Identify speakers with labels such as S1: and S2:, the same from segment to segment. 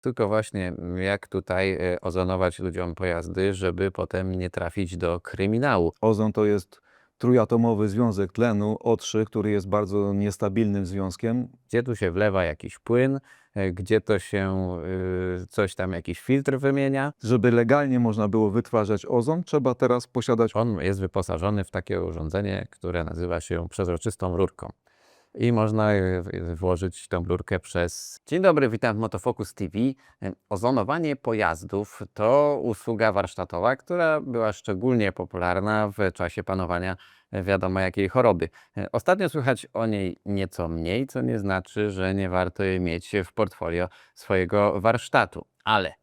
S1: Tylko właśnie jak tutaj e, ozonować ludziom pojazdy, żeby potem nie trafić do kryminału.
S2: Ozon to jest trójatomowy związek tlenu O3, który jest bardzo niestabilnym związkiem.
S1: Gdzie tu się wlewa jakiś płyn, e, gdzie to się y, coś tam, jakiś filtr wymienia.
S2: Żeby legalnie można było wytwarzać ozon, trzeba teraz posiadać
S1: On jest wyposażony w takie urządzenie, które nazywa się przezroczystą rurką. I można włożyć tą rurkę przez. Dzień dobry, witam w Motofocus TV. Ozonowanie pojazdów to usługa warsztatowa, która była szczególnie popularna w czasie panowania e, wiadomo jakiej choroby. E, Ostatnio słychać o niej nieco mniej, co nie znaczy, że nie warto jej mieć w portfolio swojego warsztatu. Ale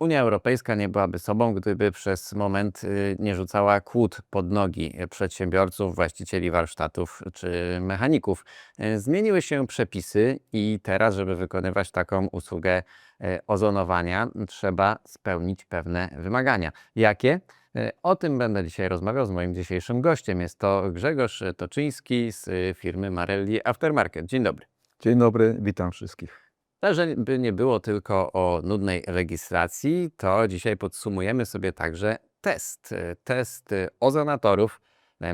S1: Unia Europejska nie byłaby sobą, gdyby przez moment y, nie rzucała kłód pod nogi przedsiębiorców, właścicieli warsztatów czy mechaników. E, Zmieniły się przepisy i teraz, żeby wykonywać taką usługę ozonowania, trzeba spełnić pewne wymagania. Jakie? O tym będę dzisiaj rozmawiał z moim dzisiejszym gościem. Jest to Grzegorz Toczyński z y, firmy Marelli Aftermarket. Dzień dobry.
S2: Dzień dobry, witam wszystkich.
S1: Ale żeby nie było tylko o nudnej rejestracji, to dzisiaj podsumujemy sobie także test. Test e, ozonatorów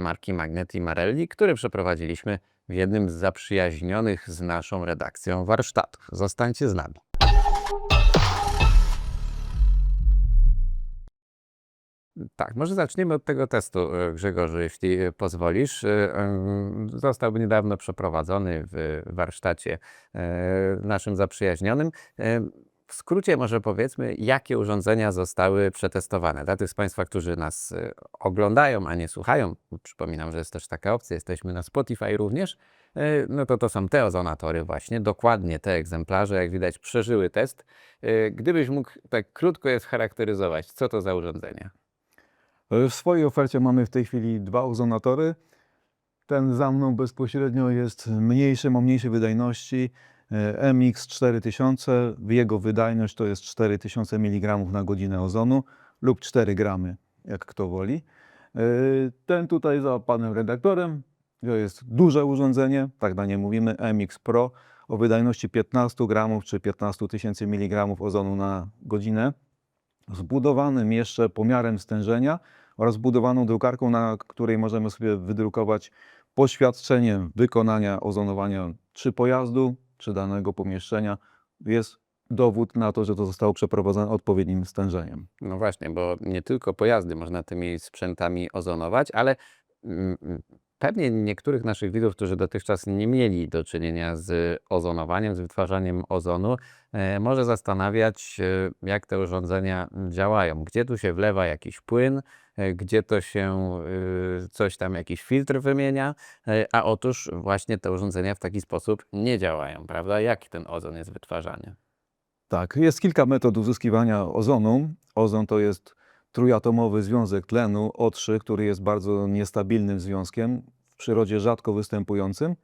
S1: marki Magnet i Marelli, który przeprowadziliśmy w jednym z zaprzyjaźnionych z naszą redakcją warsztatów. Zostańcie z nami. Tak, może zaczniemy od tego testu, e, Grzegorzu, jeśli e, pozwolisz. E, Został niedawno przeprowadzony w warsztacie naszym zaprzyjaźnionym. W skrócie może powiedzmy, jakie urządzenia zostały przetestowane. Dla tych z Państwa, którzy nas oglądają, a nie słuchają, przypominam, że jest też taka opcja, jesteśmy na Spotify również, no to to są te ozonatory właśnie, dokładnie te egzemplarze, jak widać, przeżyły test. Gdybyś mógł tak krótko je scharakteryzować, co to za urządzenia?
S2: E, W swojej ofercie mamy w tej chwili dwa ozonatory. Ten za mną bezpośrednio jest mniejszy, ma mniejszej wydajności. e, MX4000, jego wydajność to jest 4000 mg na godzinę ozonu lub 4 gramy, jak kto woli. E, Ten tutaj za panem redaktorem, to jest duże urządzenie, tak na nie mówimy, MX Pro o wydajności 15 gramów czy 15 tysięcy mg ozonu na godzinę zbudowanym jeszcze pomiarem stężenia oraz zbudowaną drukarką, na której możemy sobie wydrukować poświadczenie wykonania ozonowania czy pojazdu, czy danego pomieszczenia. Jest dowód na to, że to zostało przeprowadzone odpowiednim stężeniem.
S1: No właśnie, bo nie tylko pojazdy można tymi sprzętami ozonować, ale mm, mm, pewnie niektórych naszych widzów, którzy dotychczas nie mieli do czynienia z ozonowaniem, z wytwarzaniem ozonu, e, może zastanawiać, jak te urządzenia działają. Gdzie tu się wlewa jakiś płyn, gdzie to się e, coś tam, jakiś filtr wymienia, e, a otóż właśnie te urządzenia w taki sposób nie działają, prawda? Jak ten ozon jest wytwarzany?
S2: Tak, jest kilka metod uzyskiwania ozonu. Ozon to jest trójatomowy związek tlenu O3, który jest bardzo niestabilnym związkiem, w przyrodzie rzadko występującym,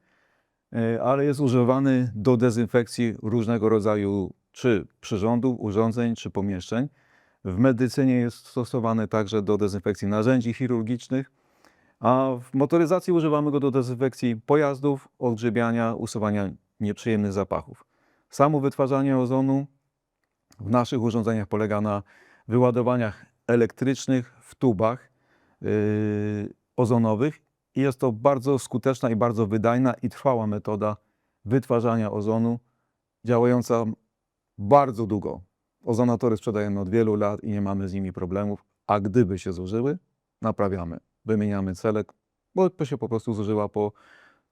S2: e, ale jest używany do dezynfekcji różnego rodzaju czy przyrządów, urządzeń, czy pomieszczeń. W medycynie jest stosowany także do dezynfekcji narzędzi chirurgicznych, a w motoryzacji używamy go do dezynfekcji pojazdów, odgrzybiania, usuwania nieprzyjemnych zapachów. Samo wytwarzanie ozonu w naszych urządzeniach polega na wyładowaniach elektrycznych w tubach yy, ozonowych i jest to bardzo skuteczna i bardzo wydajna i trwała metoda wytwarzania ozonu, działająca bardzo długo. Ozonatory sprzedajemy od wielu lat i nie mamy z nimi problemów, a gdyby się zużyły, naprawiamy, wymieniamy celek, bo się po prostu zużyła po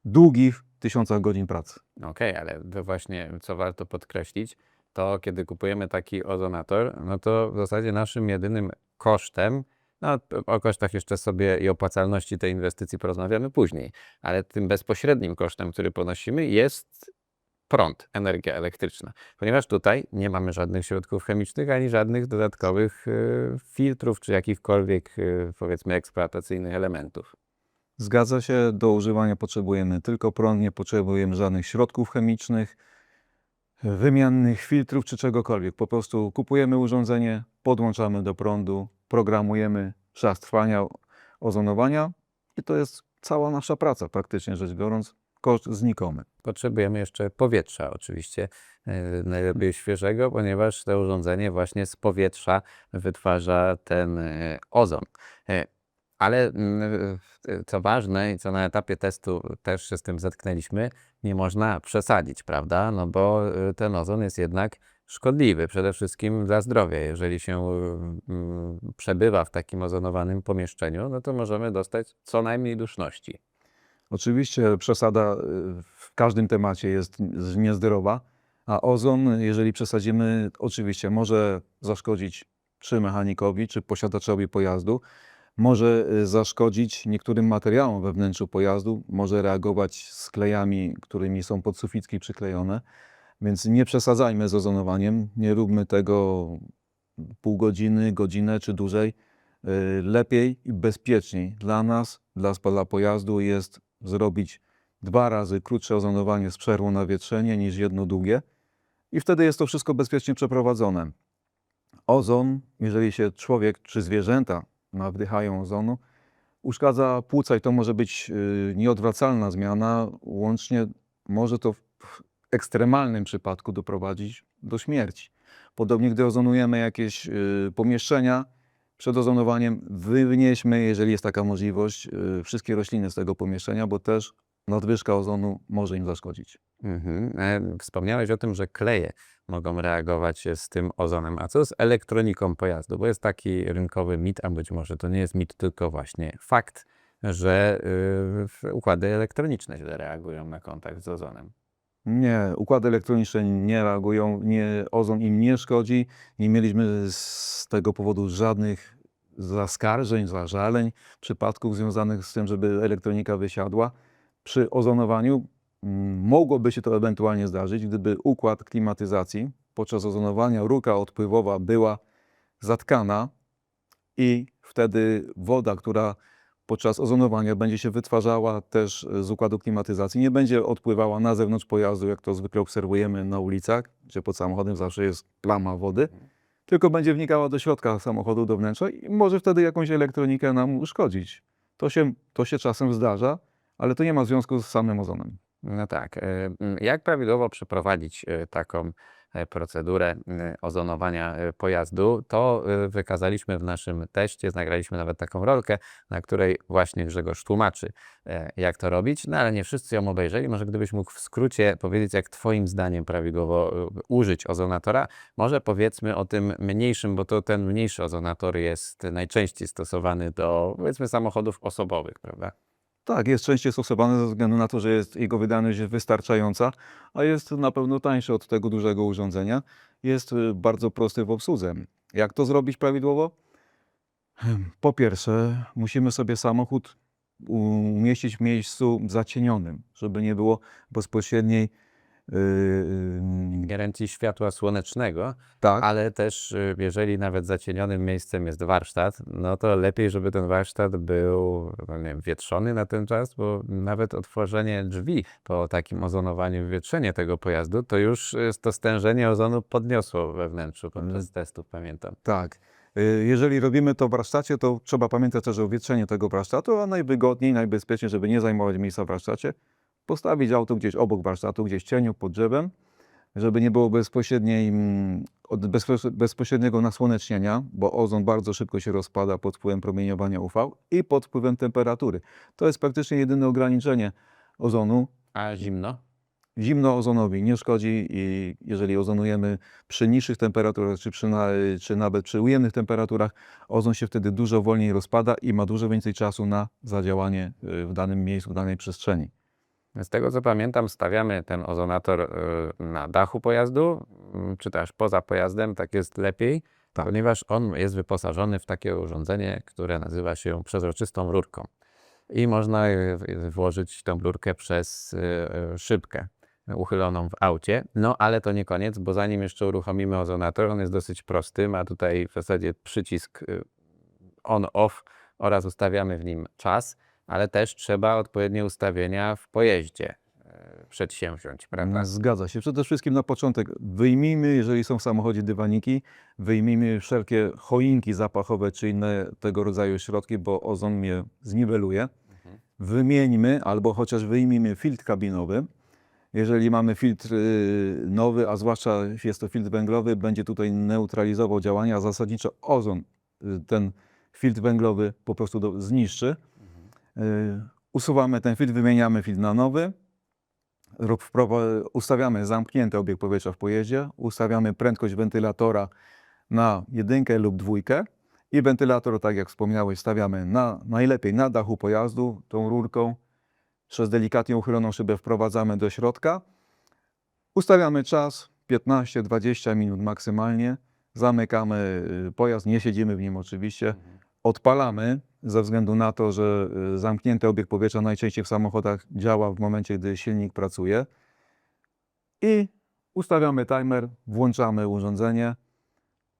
S2: długich tysiącach godzin pracy.
S1: Okej, ale to właśnie, co warto podkreślić, to kiedy kupujemy taki ozonator, no to w zasadzie naszym jedynym kosztem, no o kosztach jeszcze sobie i opłacalności tej inwestycji porozmawiamy później, ale tym bezpośrednim kosztem, który ponosimy jest prąd, energia elektryczna, ponieważ tutaj nie mamy żadnych środków chemicznych ani żadnych dodatkowych y, filtrów czy jakichkolwiek y, powiedzmy eksploatacyjnych elementów.
S2: Zgadza się, do używania potrzebujemy tylko prąd, nie potrzebujemy żadnych środków chemicznych, wymiennych filtrów czy czegokolwiek. Po prostu kupujemy urządzenie, podłączamy do prądu, programujemy czas trwania ozonowania i to jest cała nasza praca, praktycznie rzecz biorąc. Koszt znikomy.
S1: Potrzebujemy jeszcze powietrza, oczywiście, e, najlepiej świeżego, ponieważ to urządzenie właśnie z powietrza wytwarza ten e, ozon. E, Ale mm, co ważne i co na etapie testu też się z tym zetknęliśmy, nie można przesadzić, prawda? No bo ten ozon jest jednak szkodliwy, przede wszystkim dla zdrowia. Jeżeli się przebywa w takim ozonowanym pomieszczeniu, no to możemy dostać co najmniej duszności.
S2: Oczywiście przesada y, w każdym temacie jest niezdrowa, a ozon, jeżeli przesadzimy, oczywiście może zaszkodzić czy mechanikowi, czy posiadaczowi pojazdu, może y, zaszkodzić niektórym materiałom we wnętrzu pojazdu, może reagować z klejami, którymi są podsufitki przyklejone, więc nie przesadzajmy z ozonowaniem, nie róbmy tego pół godziny, godzinę czy dłużej. Y, Lepiej i bezpieczniej dla nas, dla, dla pojazdu jest zrobić dwa razy krótsze ozonowanie z przerwą na wietrzenie niż jedno długie i wtedy jest to wszystko bezpiecznie przeprowadzone. Ozon, jeżeli się człowiek czy zwierzęta nawdychają ozonu, uszkadza płuca i to może być y, nieodwracalna zmiana, łącznie może to w ekstremalnym przypadku doprowadzić do śmierci. Podobnie gdy ozonujemy jakieś y, pomieszczenia, przed ozonowaniem wynieśmy, jeżeli jest taka możliwość, y, wszystkie rośliny z tego pomieszczenia, bo też nadwyżka ozonu może im zaszkodzić.
S1: Mhm. E, Wspomniałeś o tym, że kleje mogą reagować z tym ozonem. A co z elektroniką pojazdu? Bo jest taki rynkowy mit, a być może to nie jest mit, tylko właśnie fakt, że y, układy elektroniczne źle reagują na kontakt z ozonem.
S2: Nie, układy elektroniczne nie reagują, nie, ozon im nie szkodzi. Nie mieliśmy z tego powodu żadnych zaskarżeń, zażaleń, przypadków związanych z tym, żeby elektronika wysiadła. Przy ozonowaniu mm, mogłoby się to ewentualnie zdarzyć, gdyby układ klimatyzacji podczas ozonowania rurka odpływowa była zatkana i wtedy woda, która podczas ozonowania będzie się wytwarzała też z układu klimatyzacji, nie będzie odpływała na zewnątrz pojazdu, jak to zwykle obserwujemy na ulicach, gdzie pod samochodem zawsze jest plama wody, tylko będzie wnikała do środka samochodu, do wnętrza i może wtedy jakąś elektronikę nam uszkodzić. To się, to się czasem zdarza, ale to nie ma związku z samym ozonem.
S1: No tak. e, Jak prawidłowo przeprowadzić e, taką e, procedurę e, ozonowania e, pojazdu, to e, wykazaliśmy w naszym teście, nagraliśmy nawet taką rolkę, na której właśnie Grzegorz tłumaczy, e, jak to robić, no ale nie wszyscy ją obejrzeli. Może gdybyś mógł w skrócie powiedzieć, jak Twoim zdaniem prawidłowo e, użyć ozonatora, może powiedzmy o tym mniejszym, bo to ten mniejszy ozonator jest najczęściej stosowany do, powiedzmy, samochodów osobowych, prawda?
S2: Tak, jest częściej stosowany ze względu na to, że jest jego wydajność wystarczająca, a jest na pewno tańszy od tego dużego urządzenia. Jest y, bardzo prosty w obsłudze. Jak to zrobić prawidłowo? Hmm, Po pierwsze, musimy sobie samochód umieścić w miejscu zacienionym, żeby nie było bezpośredniej. Yy, yy,
S1: Ingerencji światła słonecznego,
S2: tak,
S1: ale też y, jeżeli nawet zacienionym miejscem jest warsztat, no to lepiej, żeby ten warsztat był no nie wiem, wietrzony na ten czas, bo nawet otworzenie drzwi po takim ozonowaniu, wietrzenie tego pojazdu, to już y, to stężenie ozonu podniosło we wnętrzu podczas testów, pamiętam.
S2: Tak. Y, Jeżeli robimy to w warsztacie, to trzeba pamiętać też o wietrzeniu tego warsztatu, a najwygodniej, najbezpieczniej, żeby nie zajmować miejsca w warsztacie, postawić auto gdzieś obok warsztatu, gdzieś w cieniu, pod drzewem, żeby nie było bezpośredniej, mm, bezpośredniego nasłonecznienia, bo ozon bardzo szybko się rozpada pod wpływem promieniowania UV i pod wpływem temperatury. To jest praktycznie jedyne ograniczenie ozonu.
S1: A zimno?
S2: Zimno ozonowi nie szkodzi i jeżeli ozonujemy przy niższych temperaturach, czy, przy na, czy nawet przy ujemnych temperaturach, ozon się wtedy dużo wolniej rozpada i ma dużo więcej czasu na zadziałanie y, w danym miejscu, w danej przestrzeni.
S1: Z tego co pamiętam, stawiamy ten ozonator y, na dachu pojazdu, mm, czy też poza pojazdem, tak jest lepiej,
S2: Tak.
S1: ponieważ on jest wyposażony w takie urządzenie, które nazywa się przezroczystą rurką. I można włożyć tą rurkę przez y, y, szybkę uchyloną w aucie. No ale to nie koniec, bo zanim jeszcze uruchomimy ozonator, on jest dosyć prosty, ma tutaj w zasadzie przycisk on-off oraz ustawiamy w nim czas, ale też trzeba odpowiednie ustawienia w pojeździe e, przedsięwziąć, prawda?
S2: Zgadza się. Przede wszystkim na początek wyjmijmy, jeżeli są w samochodzie dywaniki, wyjmijmy wszelkie choinki zapachowe czy inne tego rodzaju środki, bo ozon je zniweluje.
S1: Mhm.
S2: wymieńmy albo chociaż wyjmijmy filtr kabinowy. Jeżeli mamy filtr y, nowy, a zwłaszcza jeśli jest to filtr węglowy, będzie tutaj neutralizował działania, a zasadniczo ozon y, ten filtr węglowy po prostu do, zniszczy. Y, Usuwamy ten filtr, wymieniamy filtr na nowy. Ustawiamy zamknięty obieg powietrza w pojeździe, ustawiamy prędkość wentylatora na jedynkę lub dwójkę i wentylator, tak jak wspomniałeś, stawiamy na, najlepiej na dachu pojazdu tą rurką. Przez delikatnie uchyloną szybę wprowadzamy do środka. Ustawiamy czas 15-20 minut maksymalnie. Zamykamy y, pojazd, nie siedzimy w nim oczywiście. Odpalamy ze względu na to, że y, zamknięty obieg powietrza najczęściej w samochodach działa w momencie, gdy silnik pracuje. I ustawiamy timer, włączamy urządzenie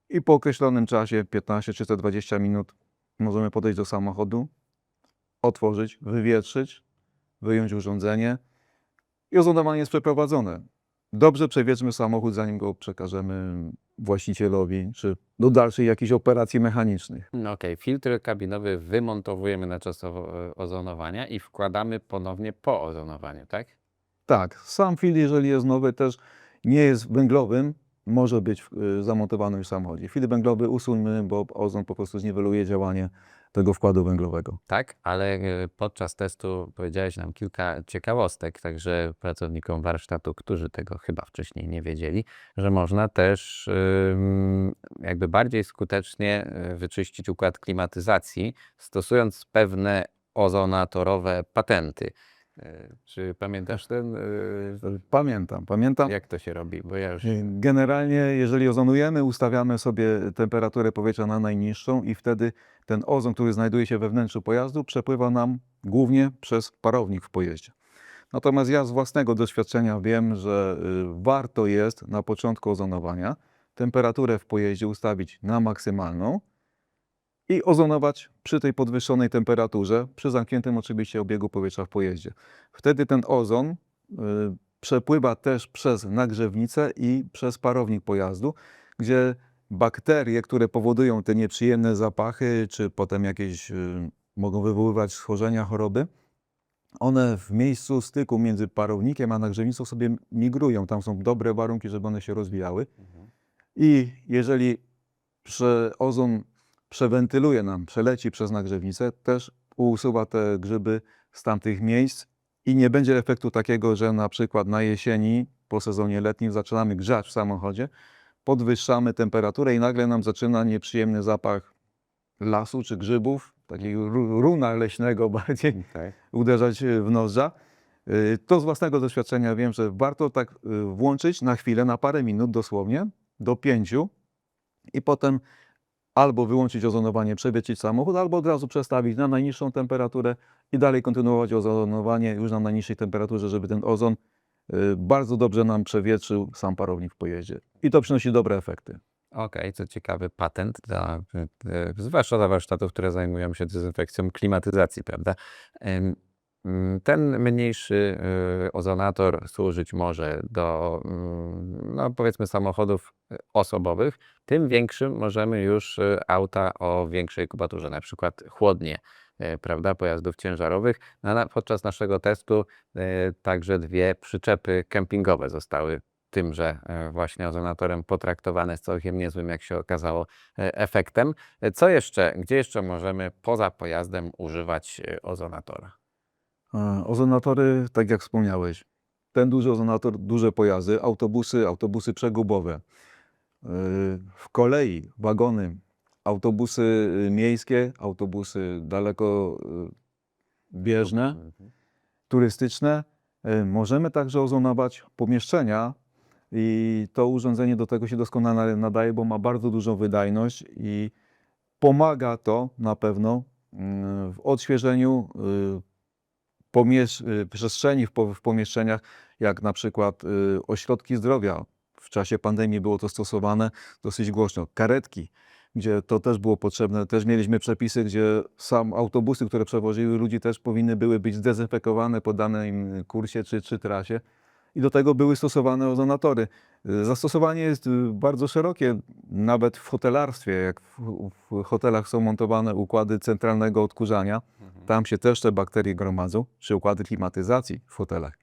S2: i po określonym czasie 15 czy to 20 minut możemy podejść do samochodu, otworzyć, wywietrzyć, wyjąć urządzenie i ozonowanie jest przeprowadzone. Dobrze przewietrzmy samochód, zanim go przekażemy właścicielowi, czy do dalszej jakiejś operacji mechanicznych.
S1: No okej, filtr kabinowy wymontowujemy na czas o- ozonowania i wkładamy ponownie po ozonowaniu, tak?
S2: Tak, sam filtr, jeżeli jest nowy, też nie jest węglowym, może być y, zamontowany już w samochodzie. Filtr węglowy usuńmy, bo ozon po prostu zniweluje działanie tego wkładu węglowego.
S1: Tak, ale e, podczas testu powiedziałeś nam kilka ciekawostek, także pracownikom warsztatu, którzy tego chyba wcześniej nie wiedzieli, że można też jakby bardziej skutecznie e, wyczyścić układ klimatyzacji, stosując pewne ozonatorowe patenty. E, Czy pamiętasz ten, e,
S2: Pamiętam, pamiętam.
S1: jak to się robi? Bo ja już...
S2: Generalnie, jeżeli ozonujemy, ustawiamy sobie temperaturę powietrza na najniższą i wtedy ten ozon, który znajduje się we wnętrzu pojazdu, przepływa nam głównie przez parownik w pojeździe. Natomiast ja z własnego doświadczenia wiem, że y, warto jest na początku ozonowania temperaturę w pojeździe ustawić na maksymalną i ozonować przy tej podwyższonej temperaturze, przy zamkniętym oczywiście obiegu powietrza w pojeździe. Wtedy ten ozon y, przepływa też przez nagrzewnicę i przez parownik pojazdu, gdzie bakterie, które powodują te nieprzyjemne zapachy, czy potem jakieś y, mogą wywoływać schorzenia, choroby, one w miejscu styku między parownikiem a nagrzewnicą sobie migrują. Tam są dobre warunki, żeby one się rozwijały. I jeżeli ozon przewentyluje nam, przeleci przez nagrzewnicę, też usuwa te grzyby z tamtych miejsc i nie będzie efektu takiego, że na przykład na jesieni, po sezonie letnim zaczynamy grzać w samochodzie, podwyższamy temperaturę i nagle nam zaczyna nieprzyjemny zapach lasu czy grzybów, takiego ru- runa leśnego bardziej,
S1: Tak.
S2: uderzać w nozdrza. Y, To z własnego doświadczenia wiem, że warto tak y, włączyć na chwilę, na parę minut dosłownie, do pięciu i potem albo wyłączyć ozonowanie, przewietrzyć samochód, albo od razu przestawić na najniższą temperaturę i dalej kontynuować ozonowanie już na najniższej temperaturze, żeby ten ozon y, bardzo dobrze nam przewietrzył sam parownik w pojeździe. I to przynosi dobre efekty.
S1: Okej, co ciekawy patent, dla, e, zwłaszcza dla warsztatów, które zajmują się dezynfekcją klimatyzacji, prawda? Mm, Ten mniejszy e, ozonator służyć może do, mm, no powiedzmy, samochodów e, osobowych. Tym większym możemy już e, auta o większej kubaturze, na przykład chłodnie, prawda, pojazdów ciężarowych. Na, podczas naszego testu także dwie przyczepy kempingowe zostały tymże właśnie ozonatorem potraktowane z całkiem niezłym, jak się okazało, efektem. Co jeszcze, gdzie jeszcze możemy poza pojazdem używać ozonatora?
S2: E, Ozonatory, tak jak wspomniałeś, ten duży ozonator, duże pojazdy, autobusy, autobusy przegubowe, e, w kolei, wagony, autobusy y, miejskie, autobusy daleko y, bieżne,
S1: Mhm.
S2: turystyczne. E, Możemy także ozonować pomieszczenia i to urządzenie do tego się doskonale nadaje, bo ma bardzo dużą wydajność i pomaga to na pewno mm, w odświeżeniu y, przestrzeni w, po- w pomieszczeniach, jak na przykład y, ośrodki zdrowia. W czasie pandemii było to stosowane dosyć głośno. Karetki, gdzie to też było potrzebne. Też mieliśmy przepisy, gdzie sam autobusy, które przewoziły ludzi, też powinny były być zdezynfekowane po danym kursie czy, czy trasie. I do tego były stosowane ozonatory. Zastosowanie jest y, bardzo szerokie, nawet w hotelarstwie. Jak w, w hotelach są montowane układy centralnego odkurzania, tam się też te bakterie gromadzą, czy układy klimatyzacji w hotelach.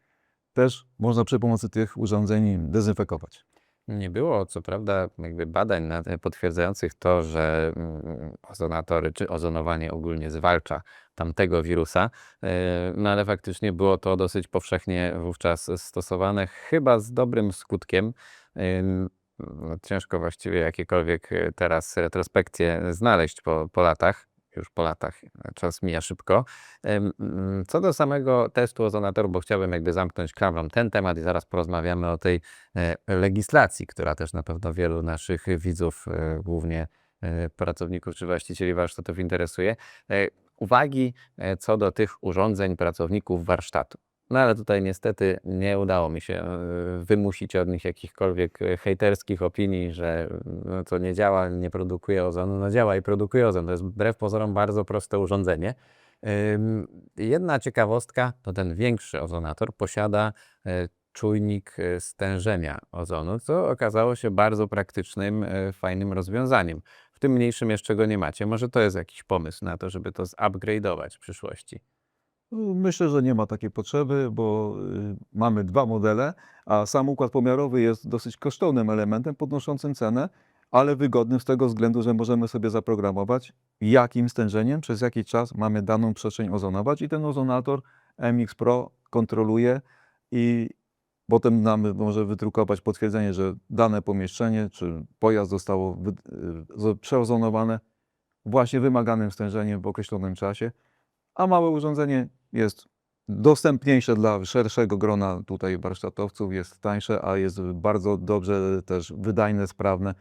S2: Też można przy pomocy tych urządzeń dezynfekować.
S1: Nie było, co prawda, jakby badań potwierdzających to, że mm, ozonatory czy ozonowanie ogólnie zwalcza tamtego wirusa, e, no ale faktycznie było to dosyć powszechnie wówczas stosowane, chyba z dobrym skutkiem. Ym, no, Ciężko właściwie jakiekolwiek e, teraz retrospekcje znaleźć po, po latach. Już po latach, czas mija szybko. Mm, Co do samego testu ozonatoru, bo chciałbym jakby zamknąć klamrą ten temat i zaraz porozmawiamy o tej e, legislacji, która też na pewno wielu naszych widzów, e, głównie e, pracowników czy właścicieli warsztatów interesuje. E, Uwagi e, co do tych urządzeń pracowników warsztatu. No ale tutaj niestety nie udało mi się e, wymusić od nich jakichkolwiek e, hejterskich opinii, że no, to nie działa, nie produkuje ozonu. No działa i produkuje ozon. To jest wbrew pozorom bardzo proste urządzenie. Jedna ciekawostka to ten większy ozonator posiada e, czujnik stężenia ozonu, co okazało się bardzo praktycznym, fajnym rozwiązaniem. W tym mniejszym jeszcze go nie macie. Może to jest jakiś pomysł na to, żeby to zupgrade'ować w przyszłości.
S2: Myślę, że nie ma takiej potrzeby, bo y, mamy dwa modele, a sam układ pomiarowy jest dosyć kosztownym elementem podnoszącym cenę, ale wygodnym z tego względu, że możemy sobie zaprogramować, jakim stężeniem przez jaki czas mamy daną przestrzeń ozonować i ten ozonator MX Pro kontroluje i potem nam może wydrukować potwierdzenie, że dane pomieszczenie czy pojazd zostało y, zo- przeozonowane właśnie wymaganym stężeniem w określonym czasie a małe urządzenie jest dostępniejsze dla szerszego grona tutaj warsztatowców, jest tańsze, a jest bardzo dobrze też wydajne, sprawne.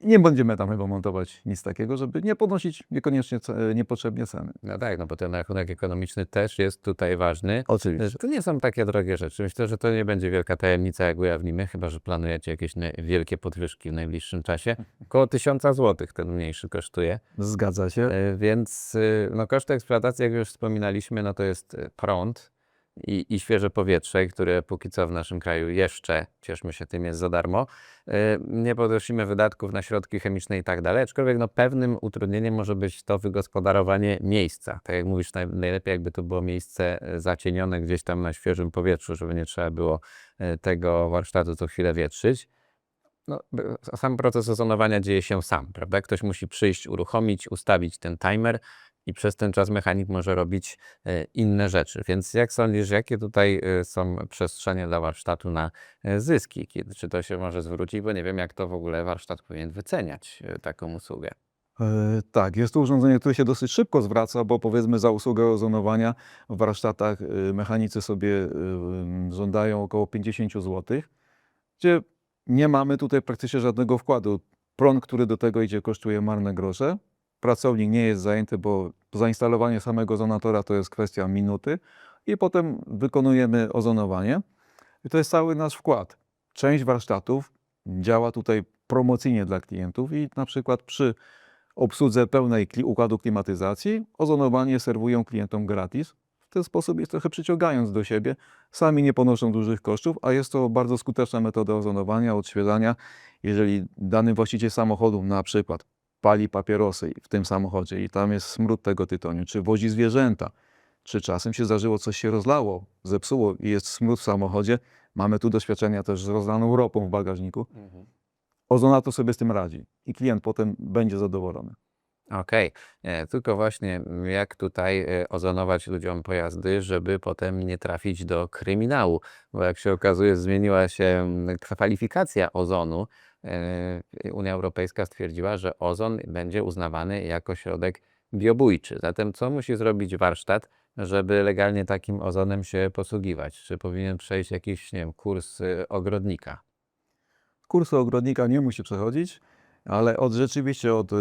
S2: Nie będziemy tam chyba montować nic takiego, żeby nie podnosić niekoniecznie ce- niepotrzebnie ceny.
S1: No tak, no bo ten rachunek ekonomiczny też jest tutaj ważny.
S2: Oczywiście.
S1: To nie są takie drogie rzeczy. Myślę, że to nie będzie wielka tajemnica, jak ujawnimy, chyba że planujecie jakieś wielkie podwyżki w najbliższym czasie. Około 1000 zł ten mniejszy kosztuje.
S2: Zgadza się.
S1: E, Więc y, no, koszty eksploatacji, jak już wspominaliśmy, no to jest prąd i, i świeże powietrze, które póki co w naszym kraju jeszcze, cieszmy się tym, jest za darmo. E, Nie podnosimy wydatków na środki chemiczne i tak dalej, aczkolwiek no, pewnym utrudnieniem może być to wygospodarowanie miejsca. Tak jak mówisz, naj, najlepiej jakby to było miejsce e, zacienione gdzieś tam na świeżym powietrzu, żeby nie trzeba było e, tego warsztatu co chwilę wietrzyć. No, sam proces ozonowania dzieje się sam, prawda? Ktoś musi przyjść, uruchomić, ustawić ten timer i przez ten czas mechanik może robić e, inne rzeczy. Więc jak sądzisz, jakie tutaj e, są przestrzenie dla warsztatu na e, zyski? Kiedy, czy to się może zwrócić? Bo nie wiem, jak to w ogóle warsztat powinien wyceniać taką usługę.
S2: Tak, jest to urządzenie, które się dosyć szybko zwraca, bo powiedzmy za usługę ozonowania w warsztatach mechanicy sobie żądają około 50 zł, gdzie nie mamy tutaj praktycznie żadnego wkładu. Prąd, który do tego idzie, kosztuje marne grosze. Pracownik nie jest zajęty, bo zainstalowanie samego ozonatora to jest kwestia minuty i potem wykonujemy ozonowanie. I to jest cały nasz wkład. Część warsztatów działa tutaj promocyjnie dla klientów i na przykład przy obsłudze pełnej układu klimatyzacji ozonowanie serwują klientom gratis. W ten sposób jest trochę przyciągając do siebie. Sami nie ponoszą dużych kosztów, a jest to bardzo skuteczna metoda ozonowania, odświeżania. Jeżeli dany właściciel samochodu na przykład pali papierosy w tym samochodzie i tam jest smród tego tytoniu, czy wozi zwierzęta, czy czasem się zdarzyło, coś się rozlało, zepsuło i jest smród w samochodzie, mamy tu doświadczenia też z rozlaną ropą w bagażniku, ozonator sobie z tym radzi i klient potem będzie zadowolony.
S1: Okej, e, tylko właśnie m, jak tutaj e, ozonować ludziom pojazdy, żeby potem nie trafić do kryminału, bo jak się okazuje, zmieniła się m, kwalifikacja ozonu. E, Unia Europejska stwierdziła, że ozon będzie uznawany jako środek biobójczy. Zatem co musi zrobić warsztat, żeby legalnie takim ozonem się posługiwać? Czy powinien przejść jakiś, nie wiem, kurs ogrodnika?
S2: Kursu ogrodnika nie musi przechodzić, ale od rzeczywiście od y,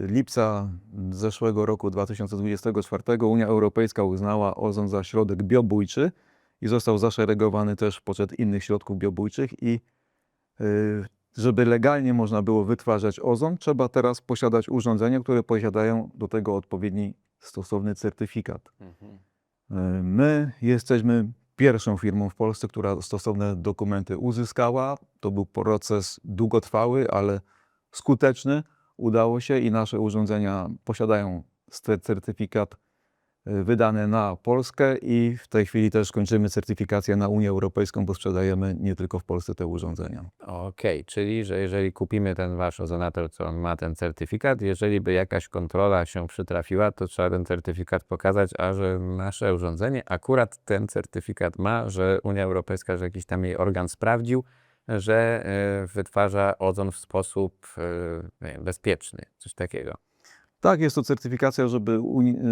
S2: lipca zeszłego roku 2024 Unia Europejska uznała ozon za środek biobójczy i został zaszeregowany też w poczet innych środków biobójczych i y, żeby legalnie można było wytwarzać ozon, trzeba teraz posiadać urządzenia, które posiadają do tego odpowiedni stosowny certyfikat. Y, My jesteśmy pierwszą firmą w Polsce, która stosowne dokumenty uzyskała. To był proces długotrwały, ale skuteczny. Udało się i nasze urządzenia posiadają cer- certyfikat y, wydane na Polskę i w tej chwili też kończymy certyfikację na Unię Europejską, bo sprzedajemy nie tylko w Polsce te urządzenia.
S1: Okej, czyli że jeżeli kupimy ten wasz ozonator, co on ma ten certyfikat, jeżeli by jakaś kontrola się przytrafiła, to trzeba ten certyfikat pokazać, a że nasze urządzenie akurat ten certyfikat ma, że Unia Europejska, że jakiś tam jej organ sprawdził, że e, wytwarza ozon w sposób e, wiem, bezpieczny, coś takiego.
S2: Tak, jest to certyfikacja, żeby,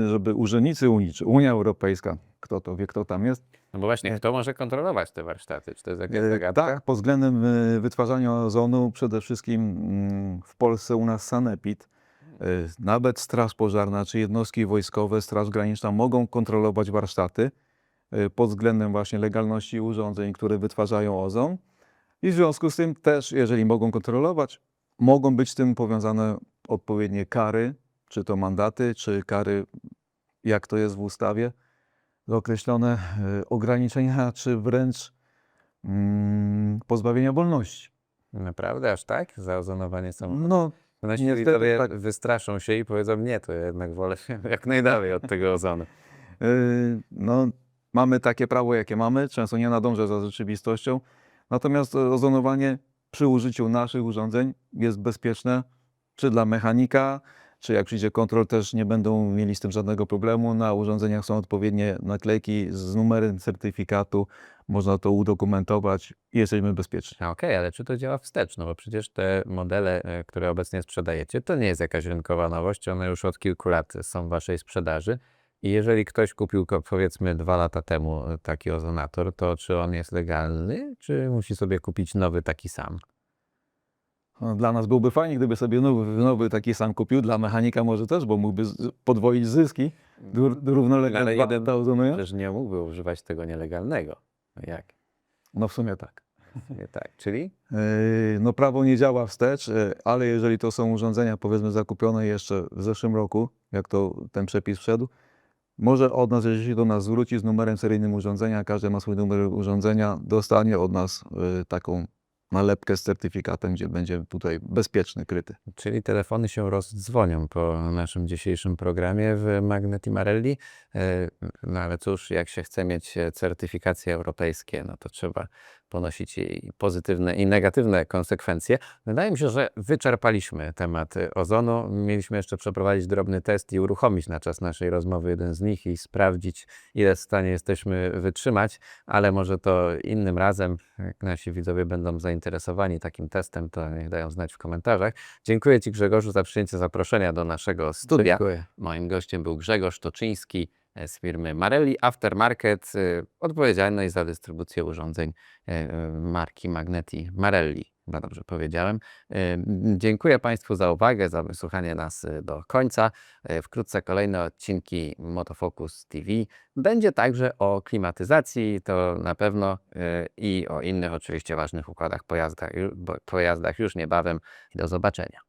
S2: żeby urzędnicy Unii, czy Unia Europejska, kto to wie, kto tam jest,
S1: No bo właśnie,
S2: Nie.
S1: kto może kontrolować te warsztaty? Czy to jest jakaś
S2: E,
S1: zagadka?
S2: Tak, pod względem e, wytwarzania ozonu przede wszystkim mm, w Polsce u nas Sanepid, e, nawet Straż Pożarna czy jednostki wojskowe, Straż Graniczna mogą kontrolować warsztaty e, pod względem właśnie legalności urządzeń, które wytwarzają ozon. I w związku z tym też, jeżeli mogą kontrolować, mogą być z tym powiązane odpowiednie kary, czy to mandaty, czy kary, jak to jest w ustawie, określone e, ograniczenia, czy wręcz mm, pozbawienia wolności.
S1: Naprawdę, aż tak? Zaozonowanie są.
S2: No,
S1: Nasi
S2: niestety tak.
S1: wystraszą się i powiedzą, nie, to ja jednak wolę jak najdalej od tego ozonu.
S2: Yy, no, mamy takie prawo, jakie mamy, często nie nadąża za rzeczywistością. Natomiast e, ozonowanie przy użyciu naszych urządzeń jest bezpieczne, czy dla mechanika, czy jak przyjdzie kontrol, też nie będą mieli z tym żadnego problemu. Na urządzeniach są odpowiednie naklejki z numerem certyfikatu, można to udokumentować i jesteśmy bezpieczni.
S1: Okej, ale czy to działa wstecz? No bo przecież te modele, e, które obecnie sprzedajecie, to nie jest jakaś rynkowa nowość, one już od kilku lat są w waszej sprzedaży. I jeżeli ktoś kupił powiedzmy dwa lata temu e, taki ozonator, to czy on jest legalny, czy musi sobie kupić nowy taki sam?
S2: No, Dla nas byłby fajnie, gdyby sobie nowy, nowy taki sam kupił, dla mechanika może też, bo mógłby podwoić zyski równolegle
S1: Ale jeden-
S2: ozonując.
S1: Przecież nie mógłby używać tego nielegalnego. No Jak?
S2: No w sumie tak.
S1: Tak. Czyli?
S2: Yy, No prawo nie działa wstecz, yy, ale jeżeli to są urządzenia powiedzmy zakupione jeszcze w zeszłym roku, jak to ten przepis wszedł, może od nas, jeżeli się do nas zwróci z numerem seryjnym urządzenia, każdy ma swój numer urządzenia, dostanie od nas yy, taką nalepkę z certyfikatem, gdzie będzie tutaj bezpieczny, kryty.
S1: Czyli telefony się rozdzwonią po naszym dzisiejszym programie w Magneti Marelli. E, No ale cóż, jak się chce mieć e, certyfikacje europejskie, no to trzeba ponosić i pozytywne i negatywne konsekwencje. Wydaje mi się, że wyczerpaliśmy temat e, ozonu. Mieliśmy jeszcze przeprowadzić drobny test i uruchomić na czas naszej rozmowy jeden z nich i sprawdzić, ile w stanie jesteśmy wytrzymać, ale może to innym razem, jak nasi widzowie będą zainteresowani takim testem, to niech dają znać w komentarzach. Dziękuję Ci Grzegorzu za przyjęcie zaproszenia do naszego studia.
S2: Dziękuję.
S1: Moim gościem był Grzegorz Toczyński z firmy Marelli Aftermarket, e, odpowiedzialnej za dystrybucję urządzeń e, e, marki Magneti Marelli. Chyba dobrze powiedziałem. E, Dziękuję Państwu za uwagę, za wysłuchanie nas e, do końca. E, Wkrótce kolejne odcinki Motofocus TV. Będzie także o klimatyzacji, to na pewno e, i o innych oczywiście ważnych układach pojazdach, pojazdach już niebawem. Do zobaczenia.